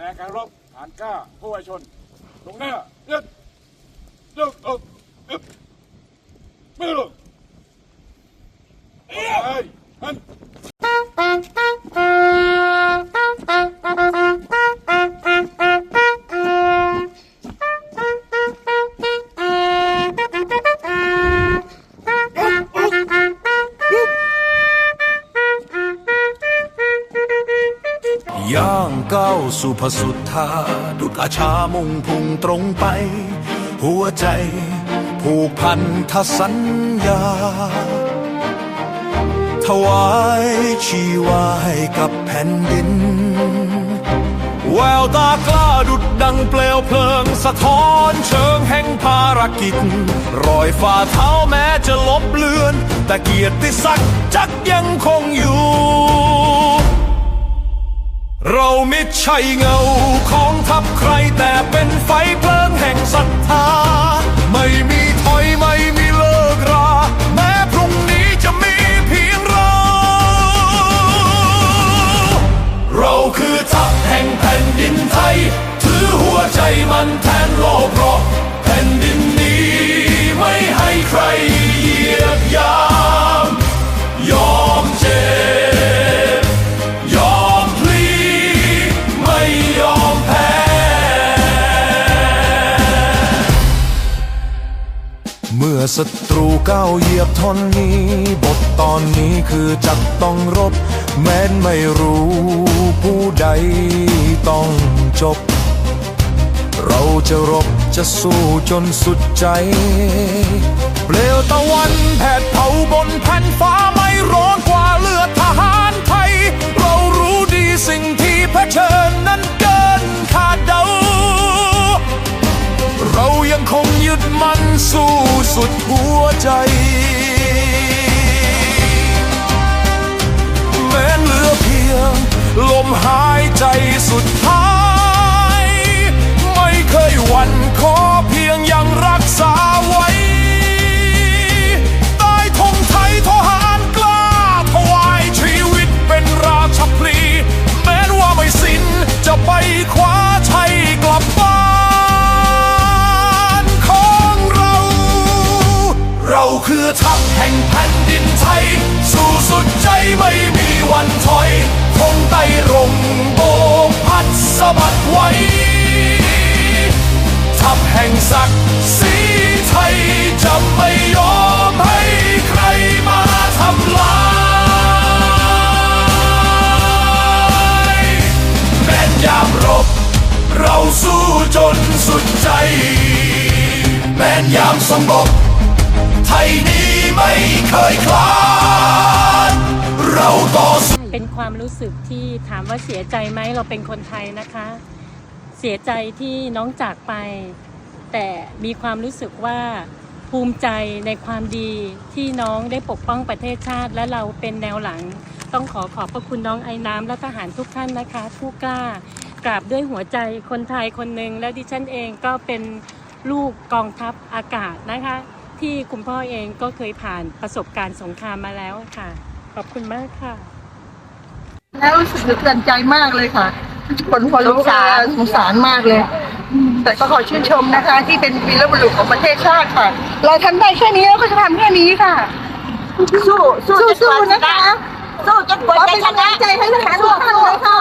ดงการรบฐานกล้าผู้วชน ลงหน้าเยืดลงอกอึบ ย่างก้าวสู่พสุธธา ดุจอาชามุ่งพุ่งตรงไป หัวใจผูกพันธสัญญา ถวายชีวาให้กับแผ่นดิน แววตากล้าดุดดังเปลวเพลิง สะท้อนเชิงแห่งภารกิจ รอยฝ่าเท้าแม้จะลบเลือน แต่เกียรติศักดิ์จักยังคงอยู่ เราไม่ใช่เงาของทัพใครแต่เป็นไฟเพลิงแห่งศรัทธา ไม่มีถอยไม่มีเลิกรา แม้พรุ่งนี้จะมีเพียงเรา เราคือทัพแห่งแผ่นดินไทย ถือหัวใจมันแทนโลกเพรา อศัตรูก้าวเหยียบทนนี้ บทตอนนี้คือจักต้องรบ แม้นไม่รู้ผู้ใดต้องจบ เราจะรบจะสู้จนสุดใจ เปลวตะวันแผดเผาบนแผ่นฟ้า หัวใจแม้เหลือเพียง ลมหายใจสุดท้าย ไม่เคยหวั่นขอ อทัพแห่งแผ่นดินไทย สู้สุดใจไม่มีวันถอยคงไต่รงโบกพัดสะบัดไว้ ทัพแห่งศักดิ์ศรีไทยจะไม่ยอมให้ใครมาทำลายแม้นยามรบ เราสู้จนสุดใจ แม้นยามสงบ ไทยนี้ไม่เคยคลาด เราต่อสู้เป็นความรู้สึกที่ถามว่าเสียใจไหมเราเป็นคนไทยนะคะ เสียใจที่น้องจากไป แต่มีความรู้สึกว่าภูมิใจในความดีที่น้องได้ปกป้องประเทศชาติ และเราเป็นแนวหลัง ต้องขอขอบพระคุณน้องไอ้น้ำและทหารทุกท่านนะคะผู้กล้ากราบด้วยหัวใจคนไทยคนหนึ่งและดิฉันเองก็เป็นลูกกองทัพอากาศนะคะ ที่คุณพ่อเองก็เคยผ่านประสบการณ์สงครามมาแล้วค่ะ ขอบคุณมากค่ะ แล้วรู้สึกสะเทือนใจมากเลยค่ะคนพอรู้สงสารสงสารมากเลย แต่ก็ขอชื่นชมนะคะ ที่เป็นวีรบุรุษของประเทศชาติค่ะ เราทำได้แค่นี้เราก็จะทำแค่นี้ค่ะ สู้สู้จนกสู้ว่าๆนะคะสู้จนกว่าขอจะเป็นชกำลันะงใจให้ทหารทุกท่านเลยค่ะ